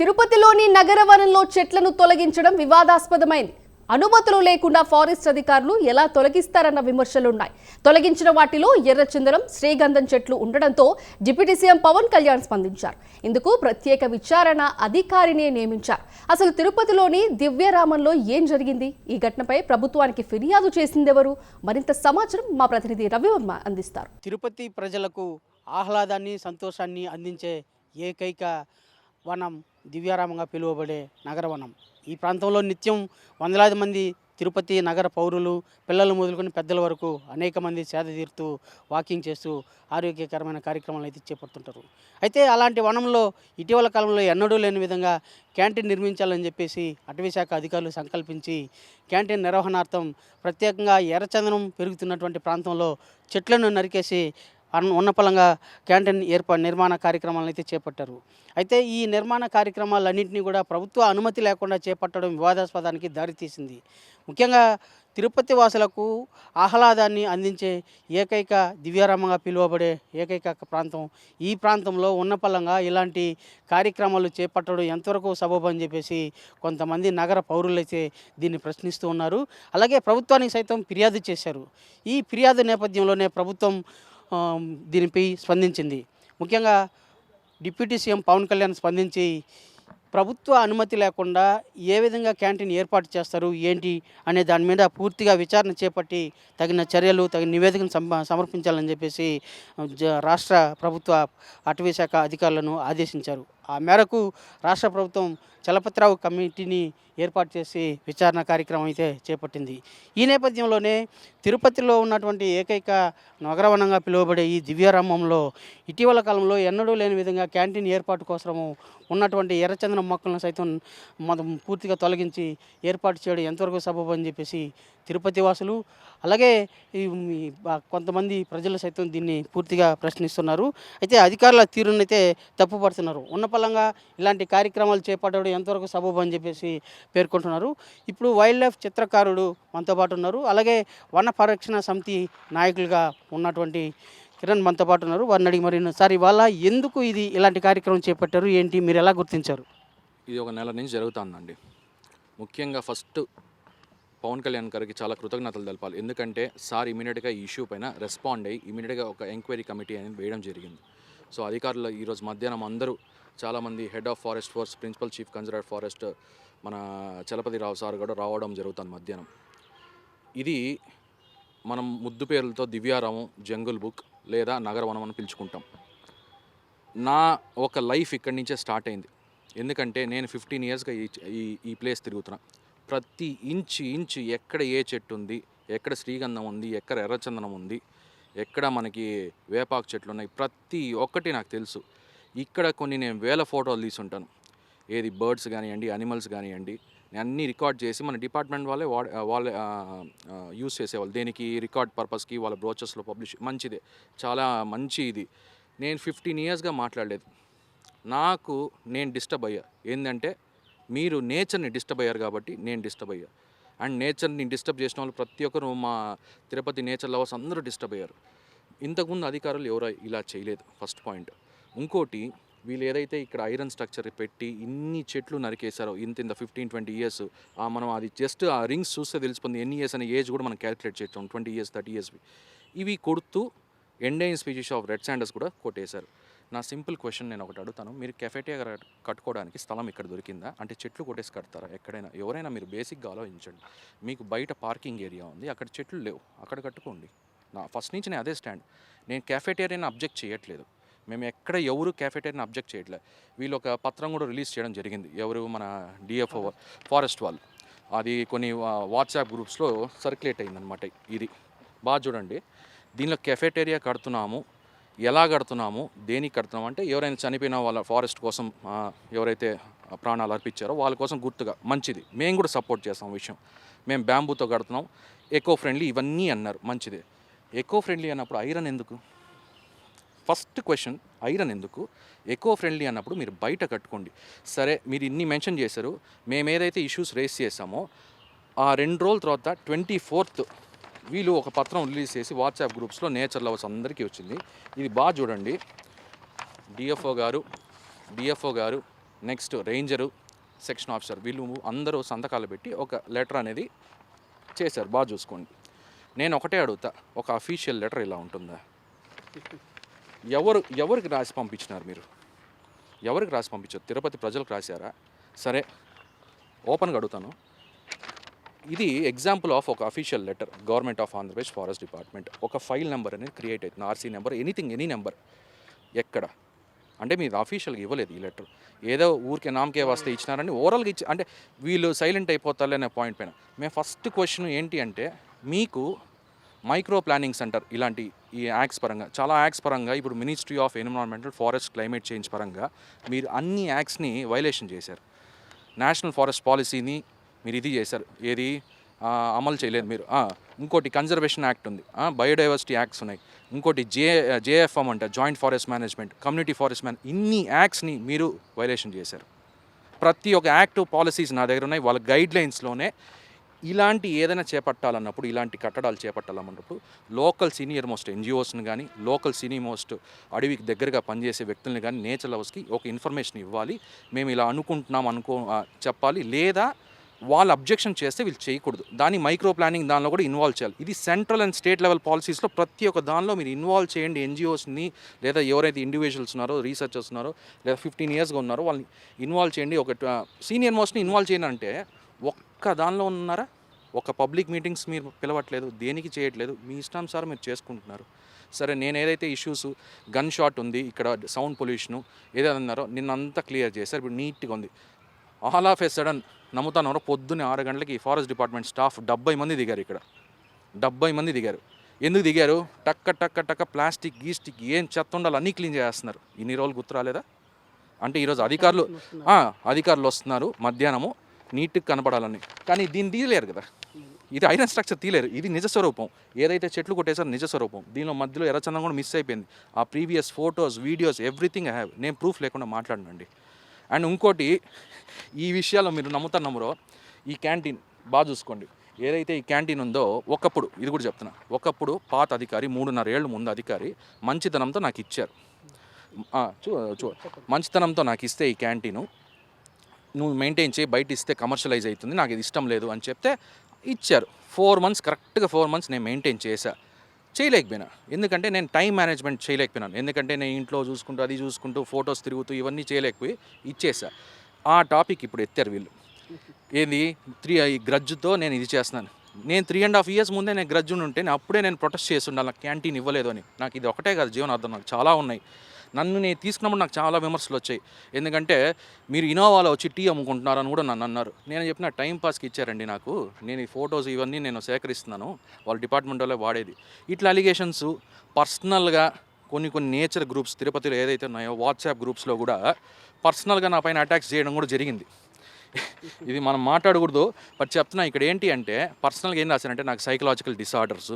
తిరుపతిలోని నగరవనంలో చెట్లను తొలగించడం వివాదాస్పదమైంది. అనుమతులు లేకుండా ఫారెస్ట్ అధికారులు ఎలా తొలగిస్తారన్న విమర్శలున్నాయి. తొలగించిన వాటిలో ఎర్రచందనం శ్రీగంధం చెట్లు ఉండడంతో డిప్యూటీ సీఎం పవన్ కళ్యాణ్ స్పందించారు. ఇందుకు ప్రత్యేక విచారణ అధికారిని నియమించారు. అసలు తిరుపతిలోని దివ్యరామంలో ఏం జరిగింది? ఈ ఘటనపై ప్రభుత్వానికి ఫిర్యాదు చేసిందెవరు? మరింత సమాచారం మా ప్రతినిధి రవివర్మ అందిస్తారు. తిరుపతి ప్రజలకు ఆహ్లాదాన్ని సంతోషాన్ని అందించే ఏకైక వనం దివ్యారామంగా పిలువబడే నగరవనం. ఈ ప్రాంతంలో నిత్యం వందలాది మంది తిరుపతి నగర పౌరులు పిల్లలు మొదలుకొని పెద్దల వరకు అనేక మంది సేద తీరుతూ వాకింగ్ చేస్తూ ఆరోగ్యకరమైన కార్యక్రమాలు అయితే చేపడుతుంటారు. అయితే అలాంటి వనంలో ఇటీవల కాలంలో ఎన్నడూ లేని విధంగా క్యాంటీన్ నిర్మించాలని చెప్పేసి అటవీశాఖ అధికారులు సంకల్పించి క్యాంటీన్ నిర్వహణార్థం ప్రత్యేకంగా ఎర్రచందనం పెరుగుతున్నటువంటి ప్రాంతంలో చెట్లను నరికేసి ఉన్నపలంగా క్యాంటీన్ ఏర్పా నిర్మాణ కార్యక్రమాలను అయితే చేపట్టారు. అయితే ఈ నిర్మాణ కార్యక్రమాలన్నింటినీ కూడా ప్రభుత్వ అనుమతి లేకుండా చేపట్టడం వివాదాస్పదానికి దారితీసింది. ముఖ్యంగా తిరుపతి వాసులకు ఆహ్లాదాన్ని అందించే ఏకైక దివ్యారామంగా పిలువబడే ఏకైక ప్రాంతం ఈ ప్రాంతంలో ఉన్నపలంగా ఇలాంటి కార్యక్రమాలు చేపట్టడం ఎంతవరకు సబబు అని చెప్పేసి కొంతమంది నగర పౌరులైతే దీన్ని ప్రశ్నిస్తూ ఉన్నారు. అలాగే ప్రభుత్వానికి సైతం ఫిర్యాదు చేశారు. ఈ ఫిర్యాదు నేపథ్యంలోనే ప్రభుత్వం దీనిపై స్పందించింది. ముఖ్యంగా డిప్యూటీ సీఎం పవన్ కళ్యాణ్ స్పందించి ప్రభుత్వ అనుమతి లేకుండా ఏ విధంగా క్యాంటీన్ ఏర్పాటు చేస్తారు ఏంటి అనే దాని మీద పూర్తిగా విచారణ చేపట్టి తగిన చర్యలు తగిన నివేదికను సమ సమర్పించాలని చెప్పేసి జ- రాష్ట్ర ప్రభుత్వ అటవీ శాఖ అధికారులను ఆదేశించారు. ఆ మేరకు రాష్ట్ర ప్రభుత్వం చలపతిరావు కమిటీని ఏర్పాటు చేసి విచారణ కార్యక్రమం అయితే చేపట్టింది. ఈ నేపథ్యంలోనే తిరుపతిలో ఉన్నటువంటి ఏకైక నగరవనంగా పిలువబడే ఈ దివ్యారామంలో ఇటీవల కాలంలో ఎన్నడూ లేని విధంగా క్యాంటీన్ ఏర్పాటు కోసము ఉన్నటువంటి ఎర్రచందనం మొక్కలను సైతం మనం పూర్తిగా తొలగించి ఏర్పాటు చేయడం ఎంతవరకు సబబు అని చెప్పేసి తిరుపతి వాసులు అలాగే ఈ కొంతమంది ప్రజలు సైతం దీన్ని పూర్తిగా ప్రశ్నిస్తున్నారు. అయితే అధికారుల తీరునైతే తప్పుపడుతున్నారు. ఉన్నపలంగా ఇలాంటి కార్యక్రమాలు చేపట్టడం ఎంతవరకు సబబు అని చెప్పేసి పేర్కొంటున్నారు. ఇప్పుడు వైల్డ్ లైఫ్ చిత్రకారుడు మనతో పాటు ఉన్నారు. అలాగే వన పరిరక్షణ సమితి నాయకులుగా ఉన్నటువంటి కిరణ్ మనతో పాటు ఉన్నారు. వారిని అడిగి మరి సార్ ఇవాళ ఎందుకు ఇది ఇలాంటి కార్యక్రమం చేపట్టారు? ఏంటి? మీరు ఎలా గుర్తించారు? ఇది ఒక నెల నుంచి జరుగుతుందండి. ముఖ్యంగా ఫస్ట్ పవన్ కళ్యాణ్ గారికి చాలా కృతజ్ఞతలు తెలపాలి. ఎందుకంటే సార్ ఇమీడియట్గా ఈ ఇష్యూ పైన రెస్పాండ్ అయ్యి ఇమీడియట్గా ఒక ఎంక్వైరీ కమిటీ అనేది వేయడం జరిగింది. సో అధికారులు ఈరోజు మధ్యాహ్నం అందరూ చాలామంది head of forest force principal chief conservator forest మన చలపతి రావు సార్ కూడా రావడం జరుగుతుంది మధ్యాహ్నం. ఇది మనం ముద్దు పేర్లతో దివ్యారామం జంగుల్ బుక్ లేదా నగరవనం అని పిలుచుకుంటాం. నా ఒక లైఫ్ ఇక్కడి నుంచే స్టార్ట్ అయింది. ఎందుకంటే నేను ఫిఫ్టీన్ ఇయర్స్గా ఈ ఈ ఈ ప్లేస్ తిరుగుతున్నా. ప్రతి ఇంచు ఇంచు ఎక్కడ ఏ చెట్టు ఉంది ఎక్కడ శ్రీగంధం ఉంది ఎక్కడ ఎర్రచందనం ఉంది ఎక్కడ మనకి వేపాకు చెట్లు ఉన్నాయి ప్రతి ఒక్కటి నాకు తెలుసు. ఇక్కడ కొన్ని నేను వేల ఫోటోలు తీసుంటాను. ఏది బర్డ్స్ కానివ్వండి అనిమల్స్ కానివ్వండి నేను అన్నీ రికార్డ్ చేసి మన డిపార్ట్మెంట్ వాళ్ళే వాడ వాళ్ళే యూస్ చేసేవాళ్ళు. దేనికి రికార్డ్ పర్పస్కి వాళ్ళ బ్రోచెస్లో పబ్లిష్ మంచిదే. చాలా మంచి ఇది. నేను ఫిఫ్టీన్ ఇయర్స్గా మాట్లాడలేదు. నాకు నేను డిస్టర్బ్ అయ్యా. ఏంటంటే మీరు నేచర్ని డిస్టర్బ్ అయ్యారు కాబట్టి నేను డిస్టర్బ్ అయ్యా. అండ్ నేచర్ని డిస్టర్బ్ చేసిన వాళ్ళు ప్రతి ఒక్కరు మా తిరుపతి నేచర్ లవర్స్ అందరూ డిస్టర్బ్ అయ్యారు. ఇంతకుముందు అధికారులు ఎవరో ఇలా చేయలేదు ఫస్ట్ పాయింట్. ఇంకోటి వీళ్ళు ఏదైతే ఇక్కడ ఐరన్ స్ట్రక్చర్ పెట్టి ఇన్ని చెట్లు నరికేశారో ఇంత ఇంత ఫిఫ్టీన్ ట్వంటీ ఇయర్స్ మనం అది జస్ట్ ఆ రింగ్స్ చూస్తే తెలిసిపోతుంది ఎన్ని ఇయర్స్ అనే ఏజ్ కూడా మనం క్యాలిక్యులేట్ చేస్తాం ట్వంటీ ఇయర్స్ థర్టీ ఇయర్స్వి ఇవి కొడుతూ ఎండైన్ స్పీషీస్ ఆఫ్ రెడ్ శాండర్స్ కూడా కొట్టేశారు. నా సింపుల్ క్వశ్చన్ నేను ఒకటి అడుగుతాను. మీరు కెఫెటేరియా కట్టుకోవడానికి స్థలం ఇక్కడ దొరికిందా? అంటే చెట్లు కొట్టేసి కడతారా? ఎక్కడైనా ఎవరైనా మీరు బేసిక్గా ఆలోచించండి. మీకు బయట పార్కింగ్ ఏరియా ఉంది. అక్కడ చెట్లు లేవు. అక్కడ కట్టుకోండి. నా ఫస్ట్ నుంచి నేను అదే స్టాండ్. నేను క్యాఫెటేరియాని అబ్జెక్ట్ చేయట్లేదు. మేము ఎక్కడ ఎవరు క్యాఫెటేరియాని అబ్జెక్ట్ చేయట్లేదు వీళ్ళు ఒక పత్రం కూడా రిలీజ్ చేయడం జరిగింది. ఎవరు? మన డిఎఫ్ఓ ఫారెస్ట్ వాళ్ళు. అది కొన్ని వాట్సాప్ గ్రూప్స్లో సర్క్యులేట్ అయిందనమాట ఇది. బాగా చూడండి. దీనిలో కెఫెటేరియా కడుతున్నాము. ఎలా కడుతున్నాము దేనికి కడుతున్నాము అంటే ఎవరైనా చనిపోయిన వాళ్ళ ఫారెస్ట్ కోసం ఎవరైతే ప్రాణాలు అర్పించారో వాళ్ళ కోసం గుర్తుగా మంచిది. మేము కూడా సపోర్ట్ చేస్తాం విషయం. మేము బ్యాంబూతో కడుతున్నాం ఎకో ఫ్రెండ్లీ ఇవన్నీ అన్నారు మంచిదే. ఎకో ఫ్రెండ్లీ అన్నప్పుడు ఐరన్ ఎందుకు? ఫస్ట్ క్వశ్చన్ ఐరన్ ఎందుకు? ఎకో ఫ్రెండ్లీ అన్నప్పుడు మీరు బయట కట్టుకోండి. సరే మీరు ఇన్ని మెన్షన్ చేశారు. మేము ఏదైతే ఇష్యూస్ రేస్ చేసామో ఆ రెండు రోజుల తర్వాత ట్వంటీ ఫోర్త్ వీళ్ళు ఒక పత్రం రిలీజ్ చేసి వాట్సాప్ గ్రూప్స్లో నేచర్ లవర్స్ అందరికీ వచ్చింది. ఇది బాగా చూడండి. డిఎఫ్ఓ గారు డిఎఫ్ఓ గారు నెక్స్ట్ రేంజరు సెక్షన్ ఆఫీసర్ వీళ్ళు అందరూ సంతకాలు పెట్టి ఒక లెటర్ అనేది చేశారు. బాగా చూసుకోండి. నేను ఒకటే అడుగుతా ఒక అఫీషియల్ లెటర్ ఇలా ఉంటుందా? ఎవరు ఎవరికి రాసి పంపించినారు మీరు? ఎవరికి రాసి పంపించారు? తిరుపతి ప్రజలకు రాశారా? సరే ఓపెన్గా అడుగుతాను. ఇది ఎగ్జాంపుల్ ఆఫ్ ఒక official letter government of Andhra Pradesh forest department ఒక ఫైల్ నెంబర్ అనేది క్రియేట్ అవుతుంది. RC number anything any number ఎక్కడ? అంటే మీరు అఫీషియల్గా ఇవ్వలేదు ఈ లెటర్ ఏదో ఊరికే నామకే వస్తే ఇచ్చినారని ఓవరాల్గా ఇచ్చి అంటే వీళ్ళు సైలెంట్ అయిపోతారులే అనే పాయింట్ పైన. మేము ఫస్ట్ క్వశ్చన్ ఏంటి అంటే మీకు మైక్రో ప్లానింగ్ సెంటర్ ఇలాంటి ఈ యాక్స్ పరంగా చాలా యాక్స్ పరంగా ఇప్పుడు ministry of environmental forest climate change పరంగా మీరు అన్ని యాక్ట్స్ని వైలేషన్ చేశారు. నేషనల్ ఫారెస్ట్ పాలసీని మీరు ఇది చేశారు. ఏది? అమలు చేయలేదు మీరు. ఇంకోటి కన్జర్వేషన్ యాక్ట్ ఉంది. బయోడైవర్సిటీ యాక్ట్స్ ఉన్నాయి. ఇంకోటి జే జేఎఫ్ఎం అంటే joint forest management community forest manage ఇన్ని యాక్ట్స్ని మీరు వైలేషన్ చేశారు. ప్రతి ఒక్క యాక్ట్ పాలసీస్ నా దగ్గర ఉన్నాయి. వాళ్ళ గైడ్ లైన్స్లోనే ఇలాంటి ఏదైనా చేపట్టాలన్నప్పుడు ఇలాంటి కట్టడాలు చేపట్టాలన్నప్పుడు లోకల్ సీనియర్ మోస్ట్ ఎన్జిఓస్ని కానీ లోకల్ సీనియర్ మోస్ట్ అడవికి దగ్గరగా పనిచేసే వ్యక్తుల్ని కానీ నేచర్ లవర్స్కి ఒక ఇన్ఫర్మేషన్ ఇవ్వాలి. మేము ఇలా అనుకుంటున్నాం అనుకో చెప్పాలి. లేదా వాళ్ళు అబ్జెక్షన్ చేస్తే వీళ్ళు చేయకూడదు. దాన్ని మైక్రో ప్లానింగ్ దానిలో కూడా ఇన్వాల్వ్ చేయాలి. ఇది సెంట్రల్ అండ్ స్టేట్ లెవెల్ పాలసీస్లో ప్రతి ఒక్క దానిలో మీరు ఇన్వాల్వ్ చేయండి. ఎన్జిఓస్ని లేదా ఎవరైతే ఇండివిజువల్స్ ఉన్నారో రీసెర్చర్స్ ఉన్నారో లేదా ఫిఫ్టీన్ ఇయర్స్గా ఉన్నారో వాళ్ళని ఇన్వాల్వ్ చేయండి. ఒక సీనియర్ మోస్ట్ని ఇన్వాల్వ్ చేయండి అంటే ఒక్క దానిలో ఉన్నారా? ఒక పబ్లిక్ మీటింగ్స్ మీరు పిలవట్లేదు దేనికి చేయట్లేదు మీ ఇష్టం సార్ మీరు చేసుకుంటున్నారు. సరే నేను ఏదైతే ఇష్యూస్ గన్ షాట్ ఉంది ఇక్కడ సౌండ్ పొల్యూషను ఏదైనా అన్నారో నిన్నంతా క్లియర్ చేశారు. ఇప్పుడు నీట్గా ఉంది. ఆల్ ఆఫ్ ఎ సడన్ నమ్ముతాను పొద్దున్నే ఆరు గంటలకి ఫారెస్ట్ డిపార్ట్మెంట్ స్టాఫ్ డెబ్బై మంది దిగారు ఇక్కడ. డెబ్బై మంది దిగారు. ఎందుకు దిగారు? టక్క టక్క టక్క ప్లాస్టిక్ గీస్టిక్ ఏం చెత్త ఉండాలో అన్నీ క్లీన్ చేస్తున్నారు ఇన్ని రోజులు గుర్తు రాలేదా? అంటే ఈరోజు అధికారులు అధికారులు వస్తున్నారు. మధ్యాహ్నము. నీట్గా కనపడాలని. కానీ దీన్ని తీయలేరు కదా. ఇది ఐరన్ స్ట్రక్చర్ తీయలేరు. ఇది నిజ స్వరూపం. ఏదైతే చెట్లు కొట్టేసారో నిజ స్వరూపం. దీనిలో మధ్యలో ఎర్రచందం కూడా మిస్ అయిపోయింది. ఆ previous photos videos everything I have నేను ప్రూఫ్ లేకుండా మాట్లాడనండి. అండ్ ఇంకోటి ఈ విషయాల్లో మీరు నమ్ముతారు నమ్మరో ఈ క్యాంటీన్ బాగా చూసుకోండి. ఏదైతే ఈ క్యాంటీన్ ఉందో ఒకప్పుడు ఇది కూడా చెప్తున్నా ఒకప్పుడు పాత అధికారి మూడున్నర ఏళ్ళు ముందు అధికారి మంచితనంతో నాకు ఇచ్చారు. చూ చూ మంచితనంతో నాకు ఇస్తే ఈ క్యాంటీను నువ్వు మెయింటైన్ చేయి బయట ఇస్తే కమర్షియలైజ్ అవుతుంది నాకు ఇది ఇష్టం లేదు అని చెప్తే ఇచ్చారు. ఫోర్ మంత్స్ కరెక్ట్గా ఫోర్ మంత్స్ నేను మెయింటైన్ చేశా. చేయలేకపోయినా. ఎందుకంటే నేను టైం మేనేజ్మెంట్ చేయలేకపోయినాను. ఎందుకంటే నేను ఇంట్లో చూసుకుంటూ అది చూసుకుంటూ ఫొటోస్ తిరుగుతూ ఇవన్నీ చేయలేకపోయి ఇచ్చేసా. ఆ టాపిక్ ఇప్పుడు ఎత్తారు వీళ్ళు. ఏంది? త్రీ ఈ గ్రజ్తో నేను ఇది చేస్తున్నాను. నేను త్రీ అండ్ హాఫ్ ఇయర్స్ ముందే నేను గ్రడ్జ్ ఉంటే నేను అప్పుడే నేను ప్రొటెస్ట్ చేసి ఉండాలి. నాకు క్యాంటీన్ ఇవ్వలేదు అని. నాకు ఇది ఒకటే కాదు జీవనార్థం నాకు చాలా ఉన్నాయి. నన్ను నేను తీసుకున్నప్పుడు నాకు చాలా విమర్శలు వచ్చాయి. ఎందుకంటే మీరు ఇనోవాలో వచ్చి టీ అమ్ముకుంటున్నారని కూడా నన్ను అన్నారు. నేను చెప్పిన టైం పాస్కి ఇచ్చారండి నాకు. నేను ఈ ఫొటోస్ ఇవన్నీ నేను సేకరిస్తున్నాను. వాళ్ళ డిపార్ట్మెంట్ వాళ్ళే వాడేది. ఇట్లా అలిగేషన్స్ పర్సనల్గా కొన్ని కొన్ని నేచర్ గ్రూప్స్ తిరుపతిలో ఏదైతే ఉన్నాయో వాట్సాప్ గ్రూప్స్లో కూడా పర్సనల్గా నా పైన అటాక్స్ చేయడం కూడా జరిగింది. ఇది మనం మాట్లాడకూడదు. బట్ చెప్తున్నా ఇక్కడ ఏంటి అంటే పర్సనల్గా ఏం రాశారంటే నాకు సైకలాజికల్ డిసార్డర్స్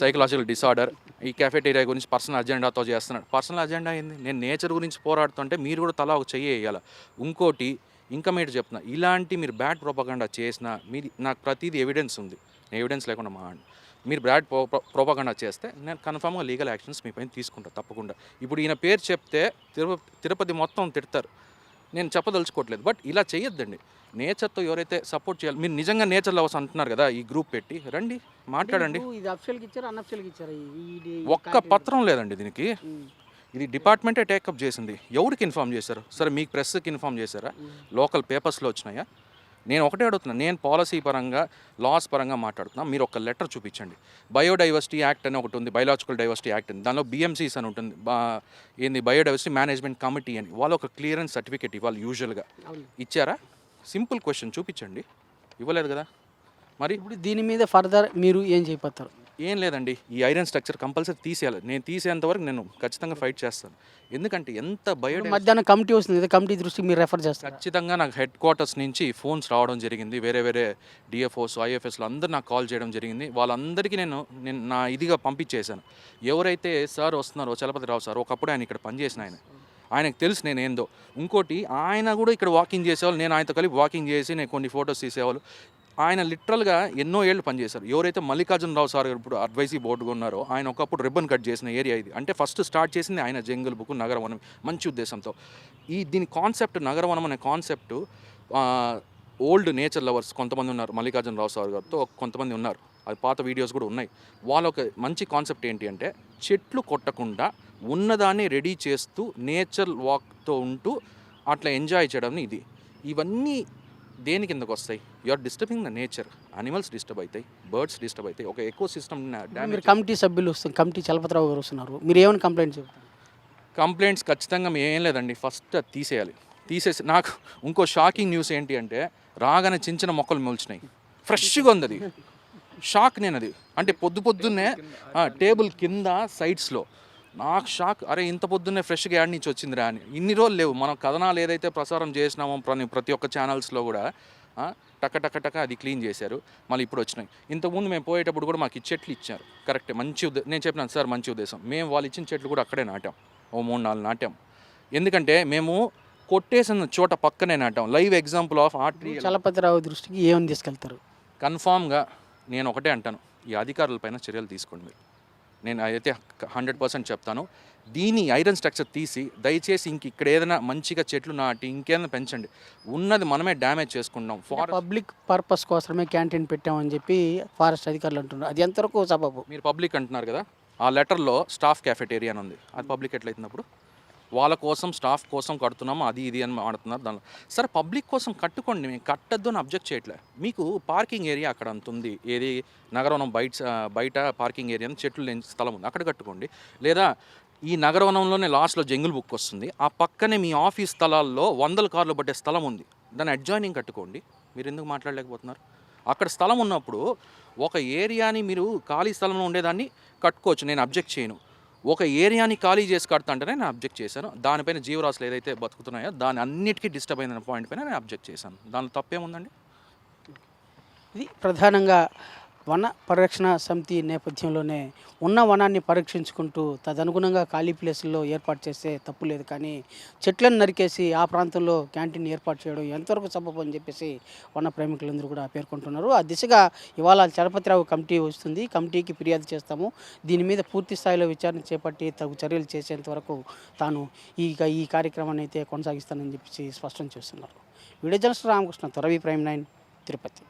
సైకలాజికల్ డిసార్డర్ ఈ కెఫెటేరియా గురించి పర్సనల్ అజెండాతో చేస్తున్నాడు. పర్సనల్ అజెండా ఏంది? నేను నేచర్ గురించి పోరాడుతుంటే మీరు కూడా తలా ఒక చెయ్యి వేయాలి? ఇంకోటి ఇంకా మీరు చెప్తున్నా ఇలాంటి మీరు బ్యాడ్ ప్రోపగండా చేసినా మీరు నాకు ప్రతిదీ ఎవిడెన్స్ ఉంది. ఎవిడెన్స్ లేకుండా మా మీరు బ్యాడ్ ప్రోపగండా చేస్తే నేను కన్ఫామ్గా లీగల్ యాక్షన్స్ మీ పైన తీసుకుంటా తప్పకుండా. ఇప్పుడు ఈయన పేరు చెప్తే తిరుపతి తిరుపతి మొత్తం తిడతారు. నేను చెప్పదలుచుకోవట్లేదు. బట్ ఇలా చేయొద్దండి. నేచర్తో ఎవరైతే సపోర్ట్ చేయాలి మీరు నిజంగా నేచర్ లవర్స్ అంటున్నారు కదా ఈ గ్రూప్ పెట్టి. రండి మాట్లాడండి. ఒక్క పత్రం లేదండి దీనికి. ఇది డిపార్ట్మెంటే టేకప్ చేసింది. ఎవరికి ఇన్ఫామ్ చేశారు? సరే మీకు ప్రెస్కి ఇన్ఫామ్ చేశారా? లోకల్ పేపర్స్లో వచ్చినాయా? నేను ఒకటే అడుగుతున్నా నేను పాలసీ పరంగా లాస్ పరంగా మాట్లాడుతున్నా. మీరు ఒక లెటర్ చూపించండి. బయోడైవర్సిటీ యాక్ట్ అని ఒకటి ఉంది బయోలాజికల్ డైవర్సిటీ యాక్ట్ అని. దానిలో బిఎంసీస్ అని ఉంటుంది. ఏంది బయోడైవర్సిటీ మేనేజ్మెంట్ కమిటీ అని. వాళ్ళు ఒక క్లియరెన్స్ సర్టిఫికేట్ ఇవ్వాలి యూజువల్గా. ఇచ్చారా? సింపుల్ క్వశ్చన్ చూపించండి. ఇవ్వలేదు కదా? మరి ఇప్పుడు దీని మీద ఫర్దర్ మీరు ఏం చేయబోతారు? ఏం లేదండి. ఈ ఐరన్ స్ట్రక్చర్ కంపల్సరీ తీసేయాలి. నేను తీసేంత వరకు నేను ఖచ్చితంగా ఫైట్ చేస్తాను. ఎందుకంటే ఎంత బయోడైవర్సిటీ మధ్యాహ్నం కమిటీ వస్తుంది కమిటీ దృష్టికి మీరు రెఫర్ చేస్తారు? ఖచ్చితంగా నాకు హెడ్ క్వార్టర్స్ నుంచి ఫోన్స్ రావడం జరిగింది. వేరే వేరే డిఎఫ్ఓస్ ఐఎఫ్ఎస్లు అందరూ నాకు కాల్ చేయడం జరిగింది. వాళ్ళందరికీ నేను నేను నా ఇదిగా పంపించేశాను. ఎవరైతే సార్ వస్తున్నారో చలపతి రావు సార్ ఒకప్పుడు ఆయన ఇక్కడ పనిచేసిన ఆయన. ఆయనకు తెలుసు నేను ఏందో. ఇంకోటి ఆయన కూడా ఇక్కడ వాకింగ్ చేసేవాళ్ళు. నేను ఆయనతో కలిపి వాకింగ్ చేసి నేను కొన్ని ఫొటోస్ తీసేవాళ్ళు. ఆయన లిటరల్గా ఎన్నో ఏళ్ళు పనిచేశారు. ఎవరైతే మల్లికార్జున రావు సార్ గారు ఇప్పుడు అడ్వైజీ బోర్డుగా ఉన్నారో ఆయన ఒకప్పుడు రిబ్బన్ కట్ చేసిన ఏరియా ఇది. అంటే ఫస్ట్ స్టార్ట్ చేసింది ఆయన జంగల్ బుక్ నగరవనం మంచి ఉద్దేశంతో. ఈ దీని కాన్సెప్ట్ నగరవనం అనే కాన్సెప్ట్ ఓల్డ్ నేచర్ లవర్స్ కొంతమంది ఉన్నారు మల్లికార్జున రావు సార్ గారితో కొంతమంది ఉన్నారు. అది పాత వీడియోస్ కూడా ఉన్నాయి. వాళ్ళ ఒక మంచి కాన్సెప్ట్ ఏంటి అంటే చెట్లు కొట్టకుండా ఉన్నదాన్ని రెడీ చేస్తూ నేచర్ వాక్తో ఉంటూ అట్లా ఎంజాయ్ చేయడం ఇది. ఇవన్నీ దేని కిందకు వస్తాయి you are disturbing the nature animals disturb అవుతాయి బర్డ్స్ డిస్టర్బ్ అవుతాయి ఒక ఎకో సిస్టమ్ మీరు కమిటీ సభ్యులు వస్తుంది కమిటీ చలపతిరావు గారు వస్తున్నారు. మీరు ఏమైనా కంప్లైంట్ చెప్తారు? కంప్లైంట్స్ ఖచ్చితంగా మేము ఏం లేదండి. ఫస్ట్ తీసేయాలి. తీసేసి నాకు ఇంకో షాకింగ్ న్యూస్ ఏంటి అంటే రాగానే చిన్న చిన్న మొక్కలు మొలిచినాయి. ఫ్రెష్గా ఉంది అది. షాక్ నేను అది అంటే పొద్దు పొద్దున్నే టేబుల్ కింద సైడ్స్లో నాకు షాక్ అరే ఇంత పొద్దున్నే ఫ్రెష్గా యాడ్ నుంచి వచ్చిందిరా అని. ఇన్ని రోజులు లేవు. మనం కథనాలు ఏదైతే ప్రసారం చేసినామో ప్రతి ఒక్క ఛానల్స్లో కూడా ఆ, టక టక టక అది క్లీన్ చేశారు. మళ్ళీ ఇప్పుడు వచ్చినాయి. ఇంతకుముందు మేము పోయేటప్పుడు కూడా మాకు చెట్లు ఇచ్చారు. కరెక్టే మంచి నేను చెప్పినాను సార్ మంచి ఉద్దేశం. మేము వాళ్ళు ఇచ్చిన చెట్లు కూడా అక్కడే నాటాం. ఓ మూడు నాలుగు నాటాం. ఎందుకంటే మేము కొట్టేసిన చోట పక్కనే నాటాం. లైవ్ ఎగ్జాంపుల్ ఆఫ్ ఆ ట్రీ చలపతిరావు దృష్టికి ఏమని తీసుకెళ్తారు? కన్ఫామ్గా నేను ఒకటే అంటాను. ఈ అధికారులపైన చర్యలు తీసుకోండి మీరు. నేను అయితే హండ్రెడ్ పర్సెంట్ చెప్తాను. దీని ఐరన్ స్ట్రక్చర్ తీసి దయచేసి ఇంక ఇక్కడ ఏదైనా మంచిగా చెట్లు నాటి ఇంకేదైనా పెంచండి. ఉన్నది మనమే డ్యామేజ్ చేసుకుంటాం ఫారెస్ట్ పబ్లిక్ పర్పస్ కోసమే క్యాంటీన్ పెట్టామని చెప్పి ఫారెస్ట్ అధికారులు అంటున్నారు. అది ఎంతవరకు సబబు? మీరు పబ్లిక్ అంటున్నారు కదా? ఆ లెటర్లో స్టాఫ్ క్యాఫెటేరియా అని ఉంది. అది పబ్లిక్ ఎట్లయితున్నప్పుడు వాళ్ళ కోసం స్టాఫ్ కోసం కడుతున్నాము అది ఇది అని ఆడుతున్నారు దానిలో సరే పబ్లిక్ కోసం కట్టుకోండి మేము కట్టద్దు అని అబ్జెక్ట్ చేయట్లే. మీకు పార్కింగ్ ఏరియా అక్కడ అంత ఉంది. ఏది నగరవనం బయట బయట పార్కింగ్ ఏరియా చెట్లు లేని స్థలం ఉంది. అక్కడ కట్టుకోండి. లేదా ఈ నగరవనంలోనే లాస్ట్లో జంగుల్ బుక్ వస్తుంది. ఆ పక్కనే మీ ఆఫీస్ స్థలాల్లో వందల కార్లు పట్టే స్థలం ఉంది. దాన్ని అడ్జాయినింగ్ కట్టుకోండి. మీరు ఎందుకు మాట్లాడలేకపోతున్నారు? అక్కడ స్థలం ఉన్నప్పుడు ఒక ఏరియాని మీరు ఖాళీ స్థలంలో ఉండేదాన్ని కట్టుకోవచ్చు. నేను అబ్జెక్ట్ చేయను. ఒక ఏరియాని ఖాళీ చేసి కడతా అంటేనే నేను అబ్జెక్ట్ చేశాను. దానిపైన జీవరాశులు ఏదైతే బతుకుతున్నాయో దాని అన్నిటికీ డిస్టర్బ్ అయిన పాయింట్ పైన నేను అబ్జెక్ట్ చేశాను. దానిలో తప్పేముందండి? ఇది ప్రధానంగా వన పరిరక్షణ సమితి నేపథ్యంలోనే ఉన్న వనాన్ని పరీక్షించుకుంటూ తదనుగుణంగా ఖాళీ ప్లేసుల్లో ఏర్పాటు చేస్తే తప్పు లేదు కానీ చెట్లను నరికేసి ఆ ప్రాంతంలో క్యాంటీన్ ఏర్పాటు చేయడం ఎంతవరకు సబబు అని చెప్పేసి వన ప్రేమికులందరూ కూడా పేర్కొంటున్నారు. ఆ దిశగా ఇవాళ చలపతిరావు కమిటీ వస్తుంది. కమిటీకి ఫిర్యాదు చేస్తాము. దీని మీద పూర్తి స్థాయిలో విచారణ చేపట్టి తగు చర్యలు చేసేంత వరకు తాను ఈ ఈ కార్యక్రమాన్ని అయితే కొనసాగిస్తానని చెప్పేసి స్పష్టం చేస్తున్నారు. Video journalist Ramakrishna Toravi prime nine Tirupati.